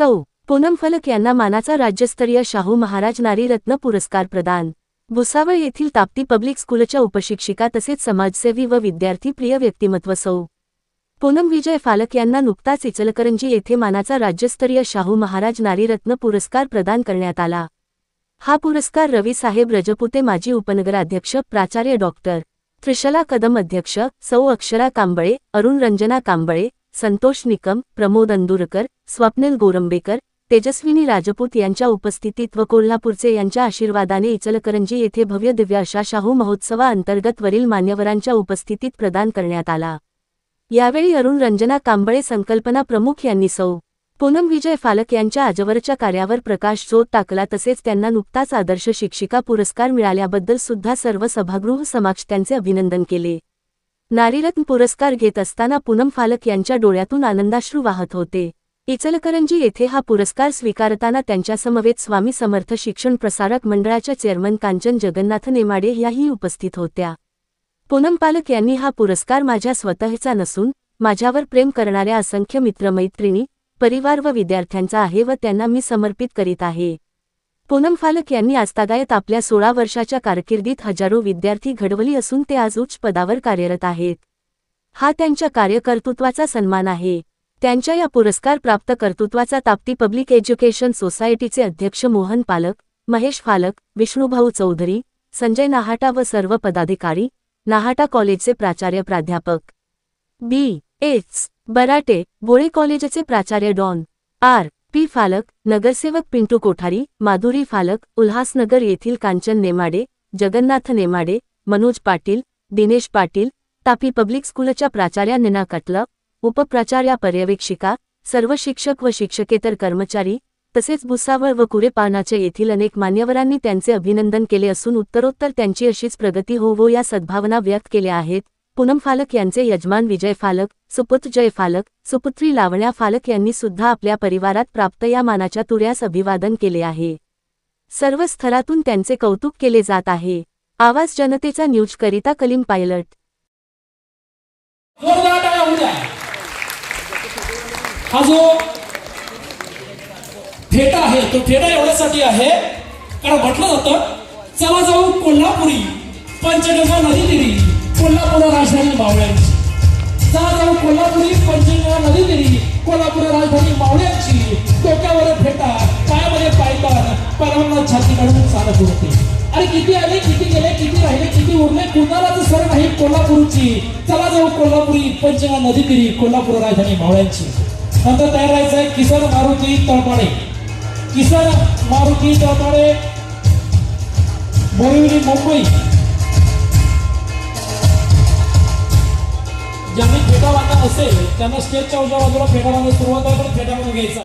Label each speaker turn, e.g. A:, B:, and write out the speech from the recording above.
A: सौ पूनम फलक यांना मानाचा राज्यस्तरीय शाहू महाराज नारीरत्न पुरस्कार प्रदान. भुसावळ येथील ताप्ती पब्लिक स्कूलच्या उपशिक्षिका तसेच समाजसेवी व विद्यार्थी प्रिय व्यक्तिमत्व सौ. पूनम विजय फालक यांना नुकताच इचलकरंजी येथे मानाचा राज्यस्तरीय शाहू महाराज नारीरत्न पुरस्कार प्रदान करण्यात आला. हा पुरस्कार रवीसाहेब रजपुते माजी उपनगराध्यक्ष प्राचार्य डॉक्टर त्रिशला कदम अध्यक्ष सौ अक्षरा कांबळे अरुण रंजना कांबळे संतोष निकम प्रमोद अंदुरकर स्वप्नील गोरंबेकर तेजस्विनी राजपूत यांच्या उपस्थितीत व कोल्हापूरचे यांच्या आशीर्वादाने इचलकरंजी येथे भव्य दिव्य अशा शाहू महोत्सवाअंतर्गत वरील मान्यवरांच्या उपस्थितीत प्रदान करण्यात आला. यावेळी अरुण रंजना कांबळे संकल्पना प्रमुख यांनी सौ. पूनम विजय फालक यांच्या आजवरच्या कार्यावर प्रकाश जोत टाकला तसेच त्यांना नुकताच आदर्श शिक्षिका पुरस्कार मिळाल्याबद्दल सुद्धा सर्व सभागृह समक्ष त्यांचे अभिनंदन केले. नारीरत्न पुरस्कार घेत असताना पूनम फालक यांच्या डोळ्यातून आनंदाश्रू वाहत होते. इचलकरंजी येथे हा पुरस्कार स्वीकारताना त्यांच्यासमवेत स्वामी समर्थ शिक्षण प्रसारक मंडळाच्या चेअरमन कांचन जगन्नाथ नेमाडे याही उपस्थित होत्या. पूनम पालक यांनी हा पुरस्कार माझ्या स्वतःचा नसून माझ्यावर प्रेम करणाऱ्या असंख्य मित्रमैत्रिणी परिवार व विद्यार्थ्यांचा आहे व त्यांना मी समर्पित करीत आहे. पूनम फालक यांनी आजतागायत आपल्या सोळा वर्षाच्या कारकिर्दीत हजारो विद्यार्थी घडवली असून ते आज उच्च पदावर कार्यरत आहेत. हा त्यांच्या कार्यकर्तृत्वाचा सन्मान आहे. त्यांच्या या पुरस्कार प्राप्त कर्तृत्वाचा ताप्ती पब्लिक एज्युकेशन सोसायटीचे अध्यक्ष मोहन पालक महेश फालक विष्णुभाऊ चौधरी संजय नाहाटा व सर्व पदाधिकारी नाहाटा कॉलेजचे प्राचार्य प्राध्यापक. बी. एच. बराटे बोळे कॉलेजचे प्राचार्य डॉन. आर. पी फालक नगरसेवक पिंटू कोठारी माधुरी फालक उल्हासनगर येथील कांचन नेमाडे जगन्नाथ नेमाडे मनोज पाटील दिनेश पाटील तापी पब्लिक स्कूलच्या प्राचार्या निना कटलक उपप्राचार्या पर्यवेक्षिका सर्व शिक्षक व शिक्षकेतर कर्मचारी तसेच भुसावळ व कुरेपानाच्या येथील अनेक मान्यवरांनी त्यांचे अभिनंदन केले असून उत्तरोत्तर त्यांची अशीच प्रगती होवो या सद्भावना व्यक्त केल्या आहेत. पूनम फालक यांचे यजमान विजय फालक सुपुत्र जय फालक सुपुत्री लावण्या फालक यांनी सुद्धा आपल्या परिवारात प्राप्त या मानाच्या तुऱ्यास अभिवादन केले आहे. सर्व स्तरातून त्यांचे कौतुक केले जात आहे. आवाज जनतेचा न्यूज करिता कलीम पायलट.
B: हो, हा जो थेटा आहे तो थेटा एवढ्यासाठी आहे कारण म्हटलं जातं चला जाऊ कोल्हापुरी पंचगंगा नदी दिली. कोल्हापूर राजधानी मावळ्यांची. जाऊ कोल्हापुरी पंचगंगा नदी दिली कोल्हापूर राजधानी मावळ्यांची. डोक्यावर फेटा पायामध्ये पायतान परवाना छाती काढून चालत होते. अरे किती आले किती गेले किती राहिले किती उरले कुणालाच सर नाही कोल्हापूरची. चला जाऊ कोल्हापुरी पंचगंगा नदी दिली कोल्हापूर राजधानी मावळ्यांची. नंतर तयार राहायचंय किसन मारुती तळपाडे. किसन मारुती तळपाडे. बोरिवली मुंबई. असेल त्यांना स्टेजच्या उजव्या बाजूला फेटा सुरुवात आहे पण फेटा घ्यायचा